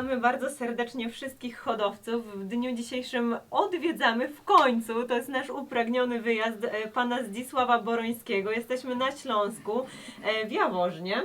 Witamy bardzo serdecznie wszystkich hodowców. W dniu dzisiejszym odwiedzamy w końcu, to jest nasz upragniony wyjazd e, pana Zdzisława Borońskiego. Jesteśmy na Śląsku, e, w Jaworznie.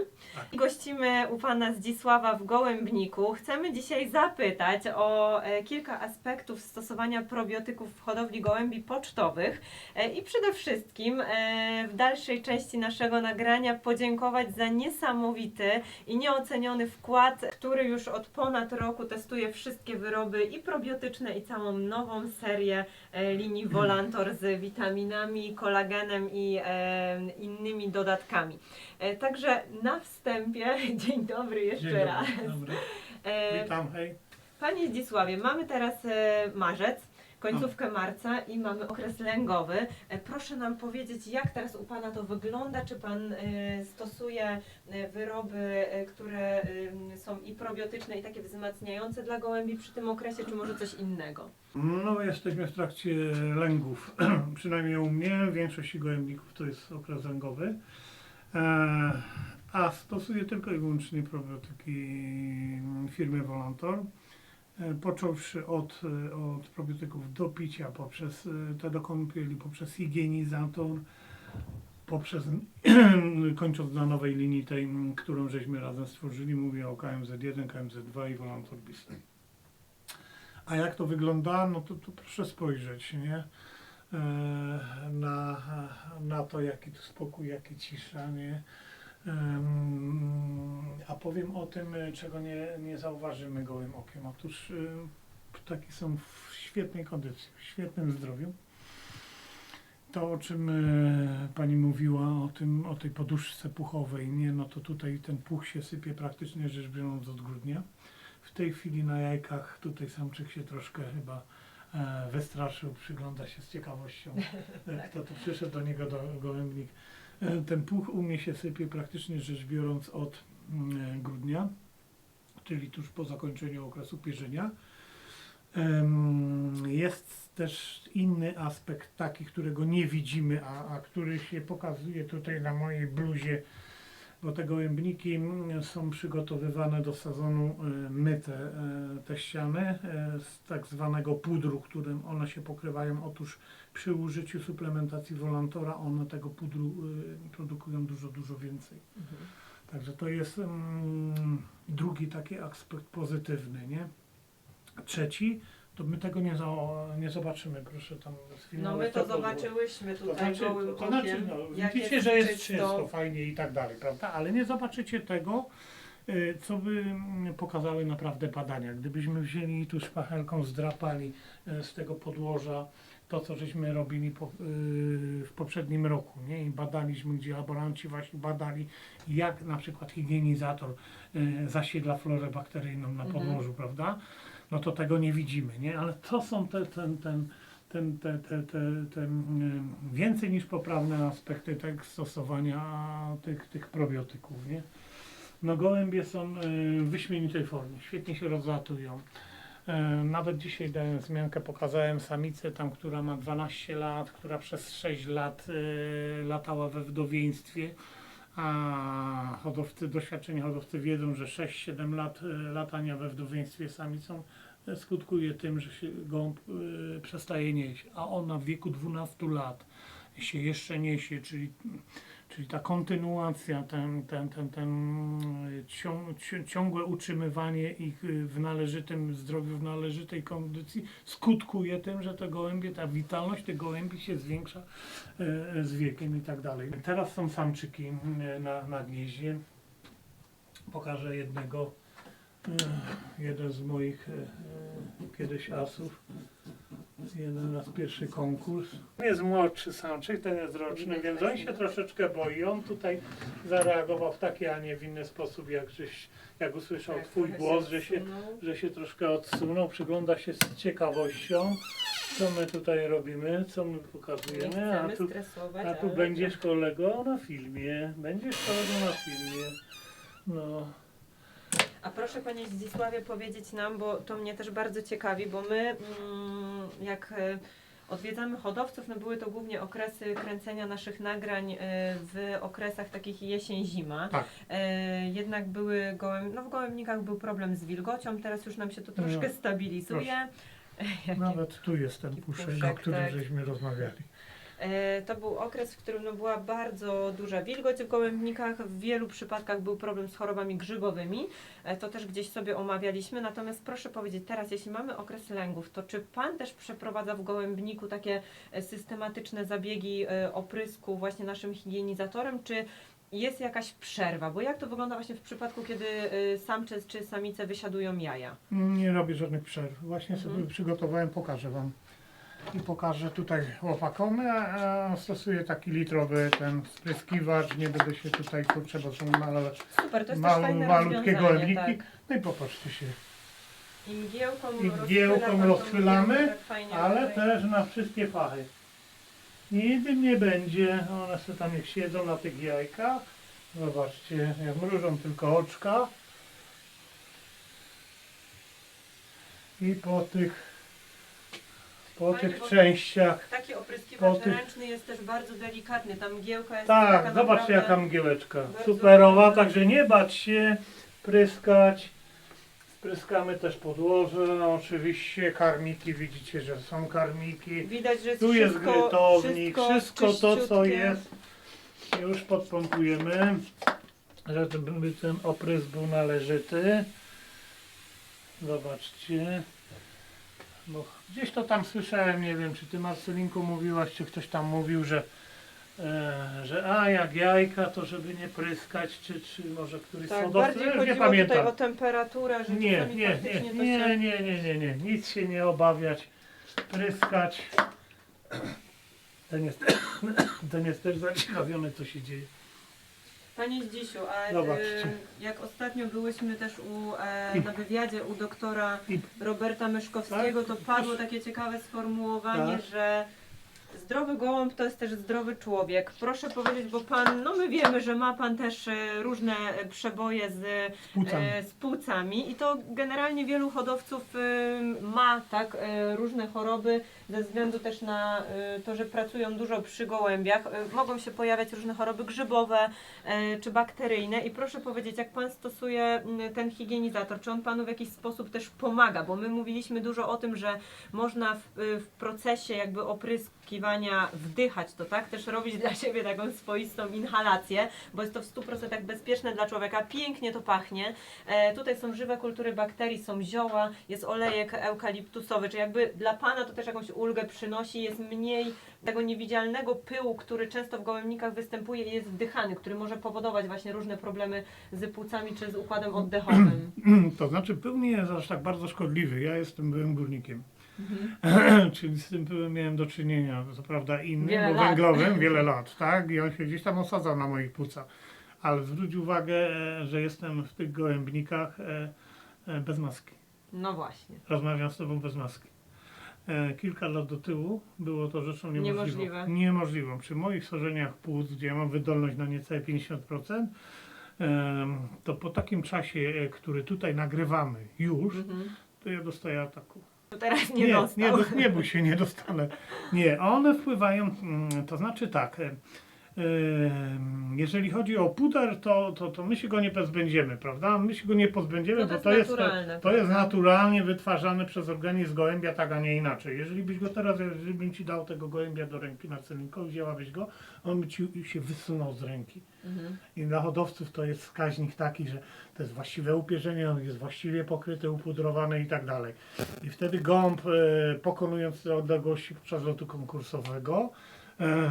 Gościmy u pana Zdzisława w Gołębniku. Chcemy dzisiaj zapytać o e, kilka aspektów stosowania probiotyków w hodowli gołębi pocztowych E, i przede wszystkim e, w dalszej części naszego nagrania podziękować za niesamowity i nieoceniony wkład, który już od ponad roku testuje wszystkie wyroby i probiotyczne i całą nową serię linii Volantor z witaminami, kolagenem i e, innymi dodatkami. E, Także na wstępie, dzień dobry jeszcze Dzień raz. dobry. Dobry. E, Witam, hej. Panie Zdzisławie, mamy teraz e, marzec, końcówkę marca i mamy okres lęgowy. E, Proszę nam powiedzieć, jak teraz u Pana to wygląda? Czy Pan e, stosuje e, wyroby, które są i probiotyczne, i takie wzmacniające dla gołębi przy tym okresie, czy może coś innego? No, jesteśmy w trakcie lęgów. Przynajmniej u mnie, większości gołębników to jest okres lęgowy. A stosuję tylko i wyłącznie probiotyki firmy Volantor. E, począwszy od, e, od probiotyków do picia, poprzez e, te do kąpieli, poprzez higienizator, poprzez kończąc na nowej linii tej, którą żeśmy razem stworzyli, mówię o KMZ1, KMZ2 i Volantor Bis. A jak to wygląda? No to, to proszę spojrzeć, nie? Na, na to, jaki tu spokój, jakie cisza, nie? A powiem o tym, e, czego nie, nie zauważymy gołym okiem. Otóż e, ptaki są w świetnej kondycji, w świetnym zdrowiu. To, o czym e, Pani mówiła, o, tym, o tej poduszce puchowej, nie, no to tutaj ten puch się sypie praktycznie rzecz biorąc od grudnia. W tej chwili na jajkach tutaj samczyk się troszkę chyba e, wystraszył, przygląda się z ciekawością, e, kto tu przyszedł do niego do gołębnik. E, ten puch u mnie się sypie praktycznie rzecz biorąc od mm, grudnia, czyli tuż po zakończeniu okresu pierzenia. Jest też inny aspekt taki, którego nie widzimy, a, a który się pokazuje tutaj na mojej bluzie, bo te gołębniki mm, są przygotowywane do sezonu e, myte, e, te ściany e, z tak zwanego pudru, którym one się pokrywają. Otóż przy użyciu suplementacji Volantora one tego pudru produkują dużo, dużo więcej. Także to jest mm, drugi taki aspekt pozytywny, nie? Trzeci, to my tego nie, za, nie zobaczymy, proszę tam No sfilmować my to zobaczyłyśmy To tutaj znaczy, gołym to znaczy okiem, no, jak widzicie, że jest czysto. czysto, fajnie i tak dalej, prawda? Ale nie zobaczycie tego, y, co by mm, pokazały naprawdę badania. Gdybyśmy wzięli i tu szpachelką zdrapali y, z tego podłoża to, co żeśmy robili po, y, w poprzednim roku, nie? I badaliśmy, gdzie laboranci właśnie badali, jak na przykład higienizator y, zasiedla florę bakteryjną na Mhm. podłożu, prawda? No to tego nie widzimy, nie? Ale to są te, ten, ten, ten, te, te, te, te mm, więcej niż poprawne aspekty tego stosowania tych, tych probiotyków, nie? No gołębie są y, w wyśmienitej formie, świetnie się rozlatują. E, Nawet dzisiaj dałem zmiankę, pokazałem samicę tam, która ma 12 lat, która przez 6 lat e, latała we wdowieństwie, a hodowcy, doświadczeni hodowcy wiedzą, że 6-7 lat e, latania we wdowieństwie samicą e, skutkuje tym, że się gołąb e, przestaje nieść, a ona w wieku 12 lat się jeszcze niesie, czyli, czyli ta kontynuacja, ten, ten, ten, ten e, cią, ci- ciągłe utrzymywanie ich e, w należytym zdrowiu, w należytej kondycji skutkuje tym, że te gołębie, ta witalność tych gołębi się zwiększa e, z wiekiem i tak dalej. Teraz są samczyki e, na, na gnieździe. Pokażę jednego, e, jeden z moich e, e, kiedyś asów. Jeden raz pierwszy konkurs. Jest młodszy samczyk, ten jest roczny, więc on się troszeczkę boi. On tutaj zareagował w taki, a nie w inny sposób, jak, żeś, jak usłyszał Tak, twój głos, że się, że się troszkę odsunął, przygląda się z ciekawością, co my tutaj robimy, co my pokazujemy, a tu, a tu będziesz kolego na filmie, będziesz kolego na filmie. No, A proszę Panie Zdzisławie powiedzieć nam, bo to mnie też bardzo ciekawi, bo my mm, jak e, odwiedzamy hodowców, no były to głównie okresy kręcenia naszych nagrań e, w okresach takich jesień-zima. Tak. E, Jednak były gołęb... no w gołębnikach był problem z wilgocią, teraz już nam się to No, troszkę stabilizuje. Jakie Nawet tu jest ten puszek, o puszek, którym tak. żeśmy rozmawiali. E, To był okres, w którym no, była bardzo duża wilgoć w gołębnikach. W wielu przypadkach był problem z chorobami grzybowymi. E, To też gdzieś sobie omawialiśmy. Natomiast proszę powiedzieć teraz, jeśli mamy okres lęgów, to czy Pan też przeprowadza w gołębniku takie e, systematyczne zabiegi oprysku właśnie naszym higienizatorem, czy jest jakaś przerwa? Bo jak to wygląda właśnie w przypadku, kiedy samce czy samice wysiadują jaja? Nie robię żadnych przerw. Właśnie sobie Mhm. przygotowałem, pokażę Wam. I pokażę tutaj łopakom. Ja e, stosuję taki litrowy ten spryskiwacz. Nie będę się tutaj kurczę, bo są małe, Super, to jest też fajne malutkie rozwiązanie. gołębniki. Tak. No i popatrzcie się. Igiełką, Igiełką rozchylamy tą rozchylamy, igiełkę, tak fajnie Ale tutaj. też na wszystkie pachy. Im nie będzie. One sobie tam jak siedzą na tych jajkach. Zobaczcie, jak mrużą tylko oczka. I po tych po Fajnie, tych bo- częściach. Taki opryskiwacz Po tych- ręczny jest też bardzo delikatny. Tam mgiełka jest taka Tak, zobaczcie jaka mgiełeczka. bardzo- Superowa, także nie bać się pryskać. Spryskamy też podłoże. No, oczywiście karmiki, widzicie, że są karmiki. Widać, że jest Tu jest wszystko, grytownik, wszystko, to co czyściutkie. jest. Już podpompujemy, żeby ten oprysk był należyty. Zobaczcie. Bo gdzieś to tam słyszałem, nie wiem czy ty Marcelinku mówiłaś, czy ktoś tam mówił, że, e, że a jak jajka, to żeby nie pryskać, czy, czy może któryś Tak, sodowcy, bardziej już nie chodziło tutaj pamiętam. o temperaturę, że Nie, czasami nie, faktycznie nie, nie, nie, nie, nie, nie, nic się nie obawiać, pryskać. Ten jest, ten jest też zaciekawiony, co się dzieje. Panie Zdzisiu, a Zobaczcie. y, jak ostatnio byłyśmy też u, e, na wywiadzie u doktora Roberta Myszkowskiego, Tak, to padło takie ciekawe sformułowanie, Tak. że zdrowy gołąb to jest też zdrowy człowiek. Proszę powiedzieć, bo pan, no my wiemy, że ma pan też e, różne e, przeboje z, płucami. e, z płucami i to generalnie wielu hodowców e, ma tak e, różne choroby ze względu też na e, to, że pracują dużo przy gołębiach. E, Mogą się pojawiać różne choroby grzybowe e, czy bakteryjne i proszę powiedzieć, jak pan stosuje m, ten higienizator, czy on panu w jakiś sposób też pomaga, bo my mówiliśmy dużo o tym, że można w, w procesie jakby opryskiwania wdychać to, tak? Też robić dla siebie taką swoistą inhalację, bo jest to w 100% bezpieczne dla człowieka, pięknie to pachnie. E, tutaj są żywe kultury bakterii, są zioła, jest olejek eukaliptusowy, czy jakby dla Pana to też jakąś ulgę przynosi, jest mniej tego niewidzialnego pyłu, który często w gołębnikach występuje i jest wdychany, który może powodować właśnie różne problemy z płucami czy z układem oddechowym. To znaczy pył nie jest aż tak bardzo szkodliwy. Ja jestem byłym górnikiem. Czyli z tym pyłem miałem do czynienia, co prawda innym, Wiele bo lat. węglowym, wiele lat, tak? I on się gdzieś tam osadzał na moich płucach. Ale zwróć uwagę, e, że jestem w tych gołębnikach e, e, bez maski. No właśnie. Rozmawiam z tobą bez maski. Kilka lat do tyłu było to rzeczą niemożliwą. Niemożliwe. Niemożliwą. Przy moich schorzeniach płuc, gdzie ja mam wydolność na niecałe 50%, em, to po takim czasie, który tutaj nagrywamy już, Mhm. to ja dostaję ataku. To teraz nie, nie, dostał. nie, nie bój się, nie dostanę. Nie, one wpływają, mm, to znaczy tak, e, jeżeli chodzi o puder, to, to, to my się go nie pozbędziemy, prawda? My się go nie pozbędziemy, No to bo to jest, naturalne, to jest naturalnie wytwarzane przez organizm gołębia, tak a nie inaczej. Jeżeli byś go teraz, jeżeli bym ci dał tego gołębia do ręki na celinko, wzięłabyś go, on by ci się wysunął z ręki. Mhm. I dla hodowców to jest wskaźnik taki, że to jest właściwe upierzenie, on jest właściwie pokryty, upudrowany i tak dalej. I wtedy gąb, e, pokonując te odległości podczas lotu konkursowego,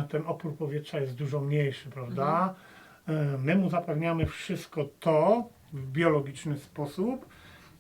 ten opór powietrza jest dużo mniejszy, prawda? E, my mu zapewniamy wszystko to w biologiczny sposób,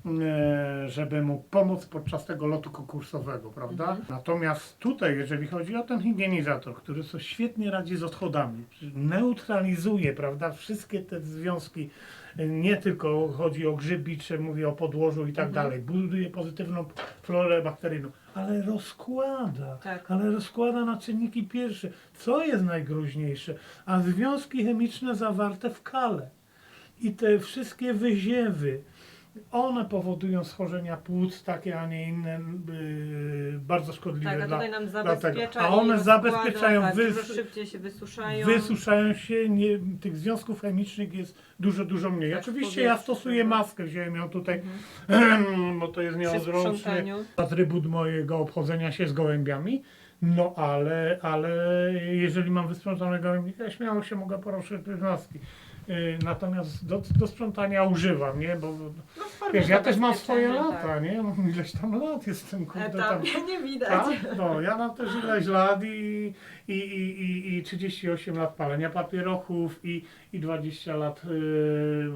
e, żeby mu pomóc podczas tego lotu konkursowego, prawda? Mhm. Natomiast tutaj, jeżeli chodzi o ten higienizator, który sobie świetnie radzi z odchodami, neutralizuje, prawda, wszystkie te związki, e, nie tylko chodzi o grzybicze, mówię o podłożu i tak Mhm. dalej, buduje pozytywną florę bakteryjną, ale rozkłada, Tak. ale rozkłada na czynniki pierwsze. Co jest najgroźniejsze? A związki chemiczne zawarte w kale i te wszystkie wyziewy, one powodują schorzenia płuc, takie, a nie inne, y, bardzo szkodliwe Tak, a tutaj nam zabezpiecza A one zabezpieczają, tak, wys- szybciej się wysuszają. wysuszają się, nie, tych związków chemicznych jest dużo, dużo mniej. Tak, Oczywiście ja stosuję mhm. maskę, wziąłem ją tutaj, bo to jest nieodręczny atrybut mojego obchodzenia się z gołębiami. No ale, ale jeżeli mam wysprzątane gołębnika, śmiało się mogę poruszyć bez maski. Yy, Natomiast do, do sprzątania używam, nie? Bo No, wiesz, ja też mam swoje zabezpieczenia, lata, nie? Mam ileś tam lat jestem, Tak. kurde, tam. Etap, nie widać. Tak, no, ja mam też ileś lat i, i, i, i, i 38 lat palenia papierochów i, i 20 lat, yy,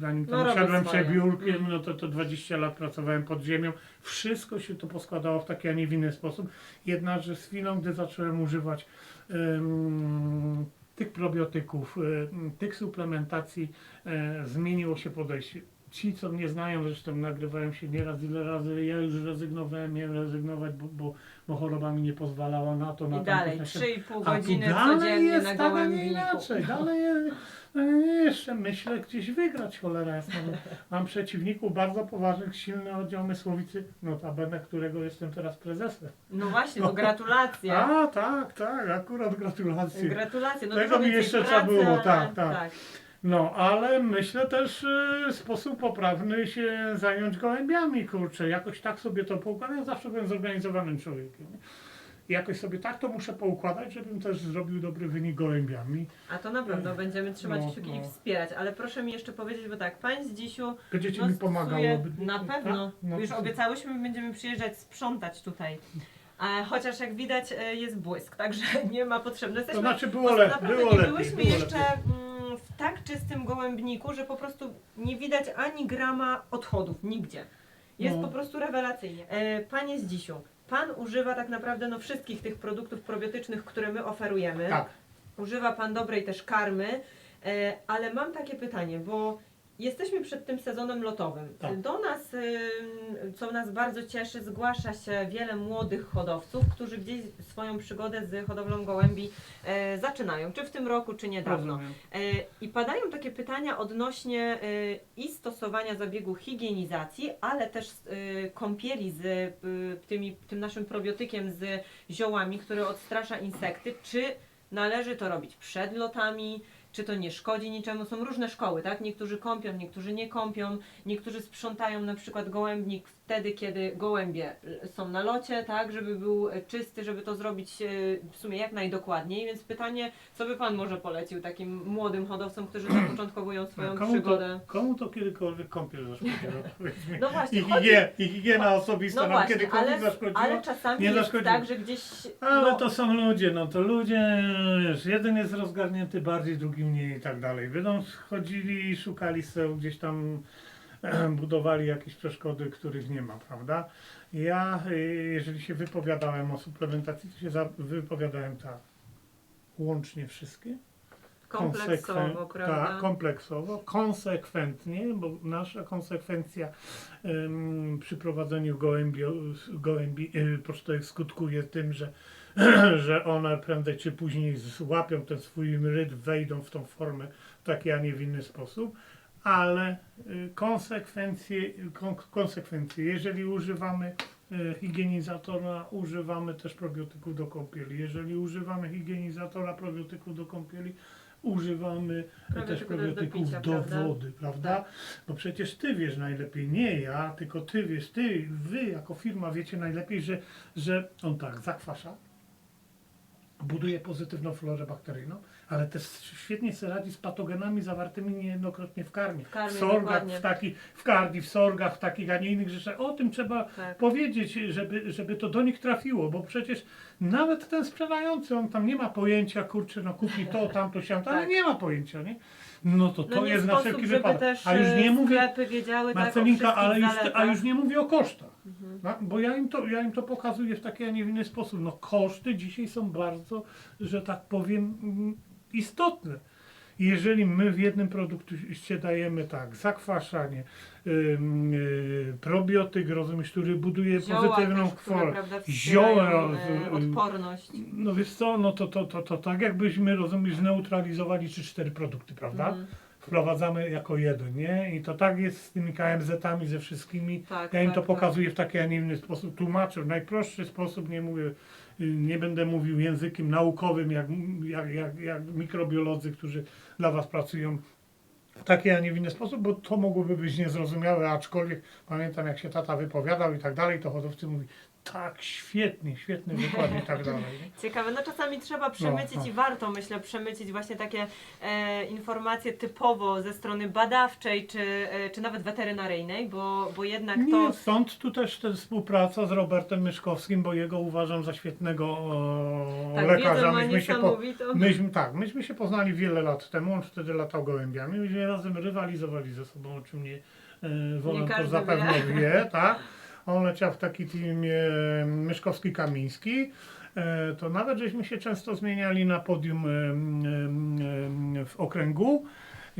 zanim No, tam robię szedłem przebiórkiem, no to, to 20 lat pracowałem pod ziemią. Wszystko się to poskładało w taki, a nie w inny sposób. Jednakże z chwilą, gdy zacząłem używać ym, tych probiotyków, ym, tych suplementacji, e, zmieniło się podejście. Ci, co mnie znają, zresztą nagrywałem się nieraz, ile razy, ja już rezygnowałem, miałem rezygnować, bo, bo, bo choroba mi nie pozwalała na to. Na I dalej, tamtych- 3,5 a tu godziny dalej codziennie jest tak, a nie inaczej. Dalej jest, no nie, jeszcze myślę gdzieś wygrać, cholera jasna. No, Mam przeciwników bardzo poważnych, silny oddział mysłowicy, notabene, którego jestem teraz prezesem. No właśnie, to gratulacje. A, tak, tak, akurat gratulacje. Gratulacje. No Tego dużo mi więcej jeszcze pracy, trzeba było, ale- tak, tak. No, ale myślę też y, sposób poprawny się zająć gołębiami, kurczę. Jakoś tak sobie to poukładam. Ja zawsze byłem zorganizowanym człowiekiem. Jakoś sobie tak to muszę poukładać, żebym też zrobił dobry wynik gołębiami. A to na pewno będziemy trzymać No, kciuki i no. wspierać, ale proszę mi jeszcze powiedzieć, bo tak, Pan z dzisiu Będziecie mi pomagało. stosuje- Na pewno. Tak? No, Już obiecałyśmy, będziemy przyjeżdżać sprzątać tutaj. Chociaż jak widać e, jest błysk, także nie ma potrzeby. To Jesteśmy znaczy było, le, naprawdę było nie lepiej. byłyśmy było jeszcze lepiej. mm, w tak czystym gołębniku, że po prostu nie widać ani grama odchodów nigdzie. Jest No. po prostu rewelacyjnie. E, Panie Zdzisiu, Pan używa tak naprawdę no, wszystkich tych produktów probiotycznych, które my oferujemy. Tak. Używa Pan dobrej też karmy, e, ale mam takie pytanie, bo jesteśmy przed tym sezonem lotowym. Tak. Do nas, co nas bardzo cieszy, zgłasza się wiele młodych hodowców, którzy gdzieś swoją przygodę z hodowlą gołębi e, zaczynają, czy w tym roku, czy niedawno. Rozumiem. E, I padają takie pytania odnośnie e, i stosowania zabiegu higienizacji, ale też kąpieli z tymi, tym naszym probiotykiem z ziołami, który odstrasza insekty. Czy należy to robić przed lotami? Czy to nie szkodzi niczemu? Są różne szkoły, tak? Niektórzy kąpią, niektórzy nie kąpią, niektórzy sprzątają na przykład gołębnik wtedy, kiedy gołębie e, są na locie, tak? Żeby był e, czysty, żeby to zrobić e, w sumie jak najdokładniej. Więc pytanie, co by Pan może polecił takim młodym hodowcom, którzy zapoczątkowują swoją komu, przygodę? to, komu to kiedykolwiek kąpiel zaszkodziło? Powiedz mi. No właśnie, I, higie, I higiena osobista No nam właśnie, kiedykolwiek ale, zaszkodziła? ale czasami Nie jest tak, że gdzieś... Ale no, to są ludzie, no to ludzie, wiesz, jeden jest rozgarnięty bardziej, drugi mniej i tak dalej. Będą chodzili i szukali sobie gdzieś tam, budowali jakieś przeszkody, których nie ma, prawda? Ja, y, jeżeli się wypowiadałem o suplementacji, to się wypowiadałem tak, łącznie wszystkie. kompleksowo, prawda? Tak, kompleksowo, konsekwentnie, bo nasza konsekwencja ym, przy prowadzeniu gołębi, gołębi y, pocztowych skutkuje tym, że, że one prędzej czy później złapią ten swój rytm, wejdą w tą formę w taki, a nie w inny sposób, ale y, konsekwencje, kon, konsekwencje, jeżeli używamy y, higienizatora, używamy też probiotyków do kąpieli. Jeżeli używamy higienizatora, probiotyków do kąpieli, używamy Probiotyku też też do probiotyków picia, do prawda? wody, prawda? Tak. Bo przecież ty wiesz najlepiej, nie ja, tylko ty wiesz, ty, wy jako firma wiecie najlepiej, że, że on tak zakwasza, buduje pozytywną florę bakteryjną, ale też świetnie sobie radzi z patogenami zawartymi niejednokrotnie w karmie. W karmie, w sorgach, dokładnie. w, taki, w kardi, w sorgach, w takich, a nie innych rzeczach. O tym trzeba Tak. powiedzieć, żeby, żeby to do nich trafiło, bo przecież nawet ten sprzedający, on tam nie ma pojęcia, kurczę, no kupi to, tamto, siamto, ale Tak. nie ma pojęcia, nie? No to No to nie jest na sposób, wszelki żeby wypadek. też A już nie e, mówię, wiedziały tak Marcelinka, wszystkich ale już, zaletach. a już nie mówię o kosztach. Mhm. No, bo ja im, to, ja im to pokazuję w taki, a nie w inny sposób. No koszty dzisiaj są bardzo, że tak powiem, mm, istotne. Jeżeli my w jednym produkcie dajemy tak, zakwaszanie, ym, y, probiotyk, rozumiesz, który buduje Zioła pozytywną też, które, formę, prawda, zioła, e, y, y, odporność. no wiesz co, no to, to, to, to tak jakbyśmy, rozumiesz, zneutralizowali 3-4 produkty, prawda? Mhm. Wprowadzamy jako jeden, nie? I to tak jest z tymi KMZ-ami, ze wszystkimi. Tak, Ja im tak, to tak. pokazuję w taki, a nie inny sposób, tłumaczę w najprostszy sposób, nie mówię, nie będę mówił językiem naukowym, jak, jak, jak, jak mikrobiolodzy, którzy dla Was pracują w taki, a nie w inny sposób, bo to mogłoby być niezrozumiałe, aczkolwiek pamiętam, jak się tata wypowiadał i tak dalej, to hodowcy mówi, tak, świetnie, świetny wykład i tak dalej. Nie? Ciekawe, no czasami trzeba przemycić no. i warto, myślę, przemycić właśnie takie e, informacje typowo ze strony badawczej, czy, e, czy nawet weterynaryjnej, bo, bo jednak to... Nie, stąd tu też ta współpraca z Robertem Myszkowskim, bo jego uważam za świetnego e, Tak, lekarza. wiedzę ma Myśmy się, po, niesamowitą. myśmy, tak, myśmy się poznali wiele lat temu, on wtedy latał gołębiami, myśmy razem rywalizowali ze sobą, o czym nie e, Wolon to każdy zapewne wie, tak. On leciał w taki teamie Myszkowski-Kamiński. E, To nawet żeśmy się często zmieniali na podium em, em, w okręgu.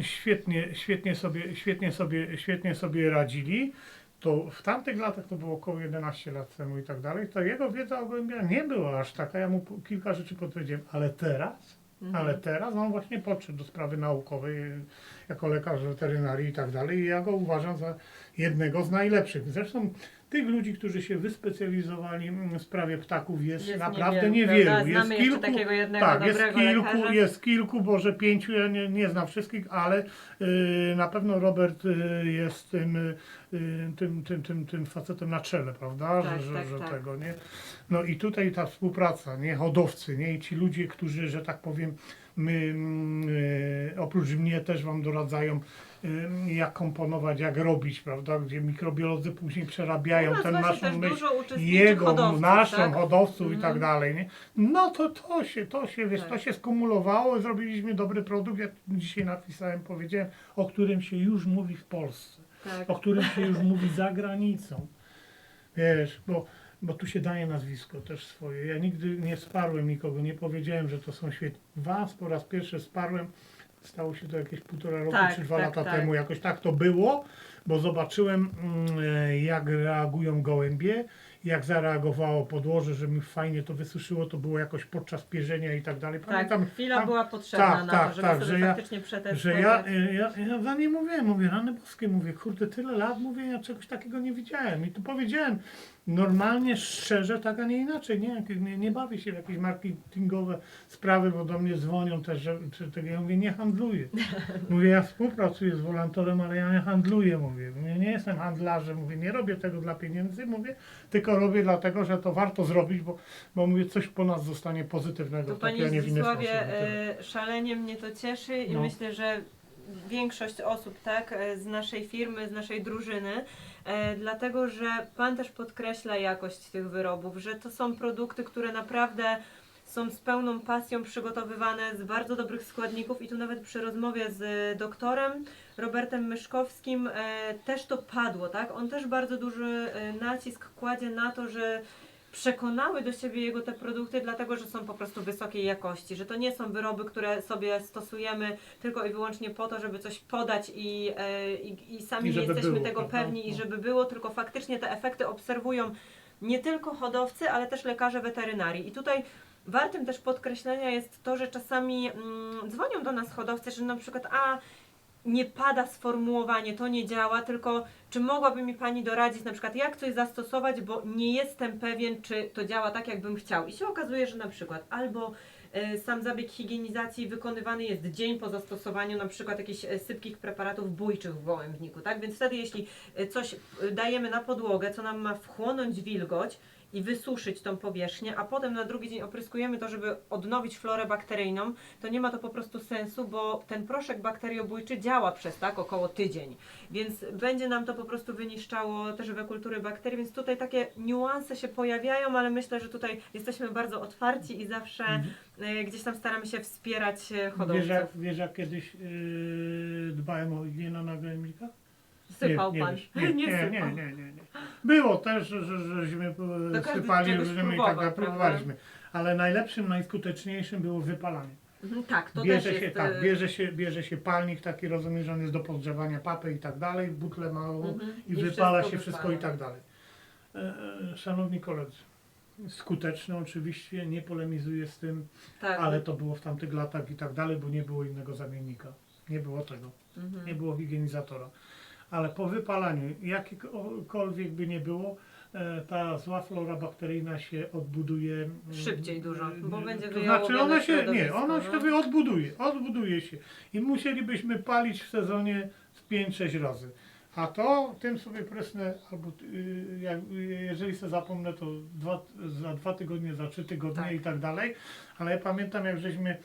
Świetnie, świetnie, sobie, świetnie, sobie, świetnie sobie radzili. To w tamtych latach, to było około 11 lat temu i tak dalej, to jego wiedza o gołębiach nie była aż taka. Ja mu kilka rzeczy podpowiedziałem, ale teraz, Mhm. ale teraz on właśnie podszedł do sprawy naukowej e, jako lekarz weterynarii i tak dalej i ja go uważam za jednego z najlepszych. Zresztą tych ludzi, którzy się wyspecjalizowali w sprawie ptaków jest, Jest naprawdę niewielu, niewielu. Jest kilku, takiego jednego tak, jest kilku, lekarza. jest kilku, może pięciu, ja nie, nie znam wszystkich, ale y, na pewno Robert y, jest tym, y, tym, tym, tym, tym facetem na czele, prawda? Tak, że że, tak, że tak. tego, nie? No i tutaj ta współpraca, nie? Hodowcy, nie? I ci ludzie, którzy, że tak powiem, my, mm, y, oprócz mnie też wam doradzają, y, jak komponować, jak robić, prawda? Gdzie mikrobiolodzy później przerabiają U nas ten naszą myśl jego, hodowców, naszą, tak? hodowców i Mhm. tak dalej, nie? No to to się, to się, wiesz, Tak. to się skumulowało, zrobiliśmy dobry produkt, ja dzisiaj napisałem, powiedziałem, o którym się już mówi w Polsce, Tak. o którym się już mówi za granicą, wiesz, bo, bo tu się daje nazwisko też swoje, ja nigdy nie sparłem nikogo, nie powiedziałem, że to są świetni, was po raz pierwszy sparłem, stało się to jakieś półtora roku Tak, czy dwa tak, lata tak. temu, jakoś tak to było, bo zobaczyłem mm, e, jak reagują gołębie, jak zareagowało podłoże, że mi fajnie to wysuszyło, to było jakoś podczas pierzenia i tak dalej. Tak, Pamiętam, chwila tam- była potrzebna tak, na tak, to, żeby tak, sobie że ja- faktycznie przetestować. że ja, e, ja, ja za nie mówiłem, mówię, rany boskie, mówię, kurde, tyle lat, mówię, ja czegoś takiego nie widziałem. I tu powiedziałem, normalnie, szczerze, tak, a nie inaczej, nie, nie, nie bawię się w jakieś marketingowe sprawy, bo do mnie dzwonią też, że, czy tego, ja mówię, nie handluję. Mówię, ja współpracuję z Volantorem, ale ja nie handluję, mówię, nie jestem handlarzem, mówię, nie robię tego dla pieniędzy, mówię, tylko robię dlatego, że to warto zrobić, bo, bo mówię, coś po nas zostanie pozytywnego, To w taki, Panie a nie w inny sposób. Zdzisławie, e, szalenie mnie to cieszy i No. myślę, że większość osób tak, e, z naszej firmy, z naszej drużyny, dlatego że Pan też podkreśla jakość tych wyrobów, że to są produkty, które naprawdę są z pełną pasją przygotowywane z bardzo dobrych składników i tu nawet przy rozmowie z doktorem Robertem Myszkowskim e, też to padło, tak? On też bardzo duży e, nacisk kładzie na to, że przekonały do siebie jego te produkty, dlatego że są po prostu wysokiej jakości, że to nie są wyroby, które sobie stosujemy tylko i wyłącznie po to, żeby coś podać i, e, i, i sami I nie jesteśmy było, tego prawda? pewni i No. żeby było, tylko faktycznie te efekty obserwują nie tylko hodowcy, ale też lekarze weterynarii. I tutaj wartym też podkreślenia jest to, że czasami mm, dzwonią do nas hodowcy, że na przykład a nie pada sformułowanie, to nie działa, tylko czy mogłaby mi Pani doradzić na przykład jak coś zastosować, bo nie jestem pewien, czy to działa tak, jakbym chciał. I się okazuje, że na przykład albo e, sam zabieg higienizacji wykonywany jest dzień po zastosowaniu na przykład jakichś e, sypkich preparatów bójczych w gołębniku, tak? Więc wtedy jeśli e, coś dajemy na podłogę, co nam ma wchłonąć wilgoć, i wysuszyć tą powierzchnię, a potem na drugi dzień opryskujemy to, żeby odnowić florę bakteryjną, to nie ma to po prostu sensu, bo ten proszek bakteriobójczy działa przez tak około tydzień, więc będzie nam to po prostu wyniszczało te żywe kultury bakterii, więc tutaj takie niuanse się pojawiają, ale myślę, że tutaj jesteśmy bardzo otwarci i zawsze e, gdzieś tam staramy się wspierać e, hodowców. Wiesz jak, wiesz jak kiedyś yy, dbałem o higienę na gołębnikach? Sypał nie, pan. Nie, nie, nie, sypał. nie, nie, nie, nie. Było też, że, że, żeśmy To każdy sypali czegoś różnymi i tak prawda? próbowaliśmy. Ale najlepszym, najskuteczniejszym było wypalanie. Mhm, Tak, to bierze też się, jest... tak, e, bierze się, bierze się palnik taki, rozumiem, że on jest do podgrzewania papy i tak dalej, butlę małą mhm, i, wypala się wypala. wszystko i tak dalej. E, e, szanowni koledzy, skuteczne oczywiście, nie polemizuję z tym, Tak, ale to było w tamtych latach i tak dalej, bo nie było innego zamiennika. Nie było tego. Mhm. Nie było higienizatora. Ale po wypalaniu, jakiekolwiek by nie było, e, ta zła flora bakteryjna się odbuduje. mm, Szybciej dużo, bo e, będzie To znaczy ona się, nie, ona no. się wy- odbuduje, odbuduje się. I musielibyśmy palić w sezonie z 5-6 razy. A to tym sobie prysnę, albo y, y, jeżeli sobie zapomnę, to dwa, za dwa tygodnie, za trzy tygodnie Tak. i tak dalej. Ale ja pamiętam, jak żeśmy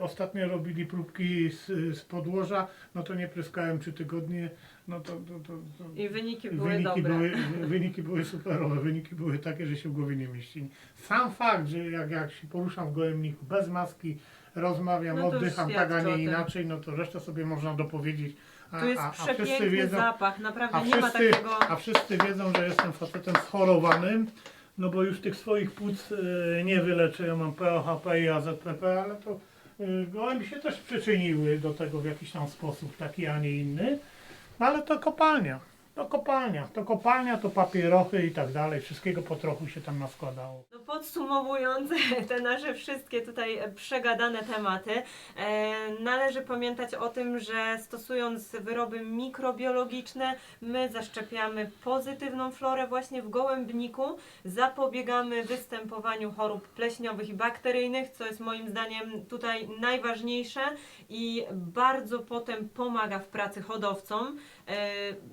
ostatnio robili próbki z, z podłoża, no to nie pryskałem trzy tygodnie, no to, to, to, to I wyniki były wyniki, dobre. były, wyniki były superowe, wyniki były takie, że się w głowie nie mieści. Sam fakt, że jak, jak się poruszam w gołębniku bez maski, rozmawiam, No to już oddycham tak, a świadczy o nie tym. inaczej, no to resztę sobie można dopowiedzieć. A, Tu jest a, a wszyscy przepiękny wiedzą, zapach, naprawdę a nie ma wszyscy, takiego... a wszyscy wiedzą, że jestem facetem schorowanym, no bo już tych swoich płuc e, nie wyleczę. Ja mam POHP i AZPP, ale to e, gołębi się też przyczyniły do tego w jakiś tam sposób, taki, a nie inny. No ale to kopalnia. To kopalnia. To kopalnia, to papierochy i tak dalej. Wszystkiego po trochu się tam naskładało. No podsumowując te nasze wszystkie tutaj e, przegadane tematy, e, należy pamiętać o tym, że stosując wyroby mikrobiologiczne, my zaszczepiamy pozytywną florę właśnie w gołębniku, zapobiegamy występowaniu chorób pleśniowych i bakteryjnych, co jest moim zdaniem tutaj najważniejsze i bardzo potem pomaga w pracy hodowcom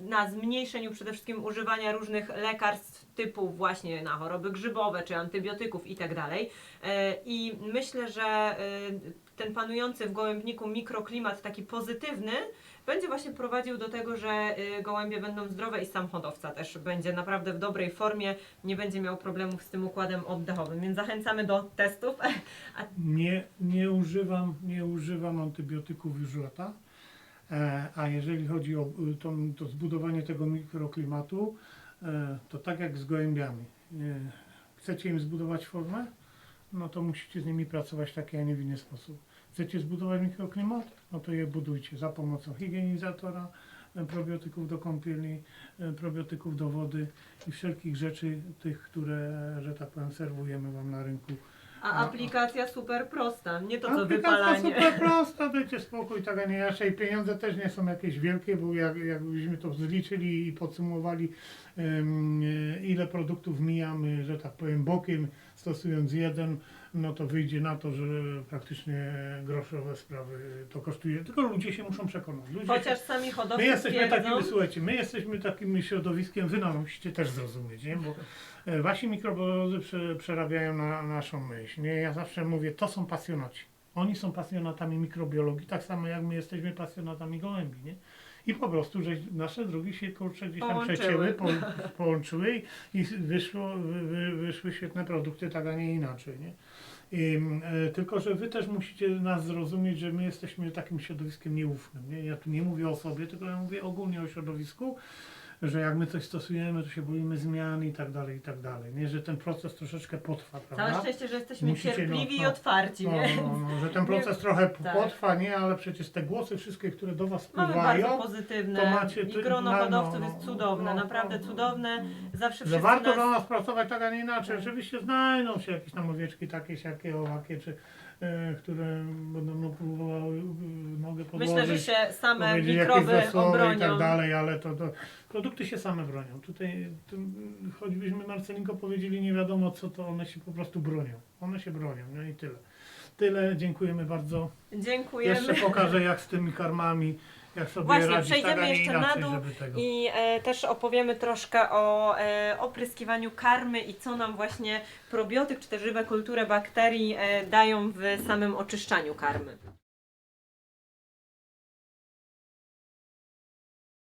na zmniejszeniu przede wszystkim używania różnych lekarstw typu właśnie na choroby grzybowe czy antybiotyków i tak. E, I myślę, że e, ten panujący w gołębniku mikroklimat taki pozytywny będzie właśnie prowadził do tego, że e, gołębie będą zdrowe i sam hodowca też będzie naprawdę w dobrej formie, nie będzie miał problemów z tym układem oddechowym. Więc zachęcamy do testów. Nie, nie, używam, nie używam antybiotyków już lata. E, A jeżeli chodzi o y, to, to zbudowanie tego mikroklimatu, e, to tak jak z gołębiami. E, Chcecie im zbudować formę? No to musicie z nimi pracować w taki, a nie w inny sposób. Chcecie zbudować mikroklimat? No to je budujcie za pomocą higienizatora, probiotyków do kąpieli, probiotyków do wody i wszelkich rzeczy tych, które, że tak powiem, serwujemy Wam na rynku. A aplikacja super prosta, nie to co Aplikacja wypalanie. super prosta, dajcie spokój, tak a nie inaczej. Pieniądze też nie są jakieś wielkie, bo jak, jakbyśmy to zliczyli i podsumowali, em, e, ile produktów mijamy, że tak powiem, bokiem, stosując jeden, no to wyjdzie na to, że praktycznie groszowe sprawy to kosztuje. Tylko ludzie się muszą przekonać. Ludzie Chociaż się, sami hodowcy my jesteśmy twierdzą, takimi, słuchajcie, my jesteśmy takim środowiskiem, wy nas musicie też zrozumieć, nie? bo e, wasi mikrobiolodzy prze, przerabiają na naszą myśl. Nie? Ja zawsze mówię, to są pasjonaci. Oni są pasjonatami mikrobiologii, tak samo jak my jesteśmy pasjonatami gołębi, nie? I po prostu, że nasze drogi się kurczę gdzieś tam Połączyły. przecięły, po, połączyły i wyszło, wy, wy, wyszły świetne produkty, tak a nie inaczej, nie? I, e, tylko, że wy też musicie nas zrozumieć, że my jesteśmy takim środowiskiem nieufnym. Nie? Ja tu nie mówię o sobie, tylko ja mówię ogólnie o środowisku, że jak my coś stosujemy, to się boimy zmian i tak dalej, i tak dalej. Nie? Że ten proces troszeczkę potrwa, prawda? Całe szczęście, że jesteśmy Musicie, no, cierpliwi i no. otwarci, No, nie? no, no, że ten proces trochę tak. potrwa, nie, ale przecież te głosy wszystkie, które do was Mamy wpływają, bardzo pozytywne to macie i ty- grono no, hodowców no, jest no, cudowne, no, naprawdę no, cudowne. Zawsze że wszyscy warto nas... do nas pracować tak, a nie inaczej. Tak. Oczywiście znajdą się jakieś tam owieczki takie, siakie, owakie, czy e, które będą no, próbowały e, nogę podłożyć. Myślę, że się same powiedzieć jakieś mikroby zasłowy obronią. i tak dalej, ale to, to produkty się same bronią. Tutaj tu, choćbyśmy Marcelinko powiedzieli nie wiadomo co, to one się po prostu bronią. One się bronią, no i tyle. Tyle, dziękujemy bardzo. Dziękujemy. Jeszcze pokażę jak z tymi karmami, jak sobie Właśnie, radzić, tak, przejdziemy a nie jeszcze na inaczej, dół żeby tego. I e, też opowiemy troszkę o e, opryskiwaniu karmy i co nam właśnie probiotyk czy też żywe kultury bakterii e, dają w samym oczyszczaniu karmy.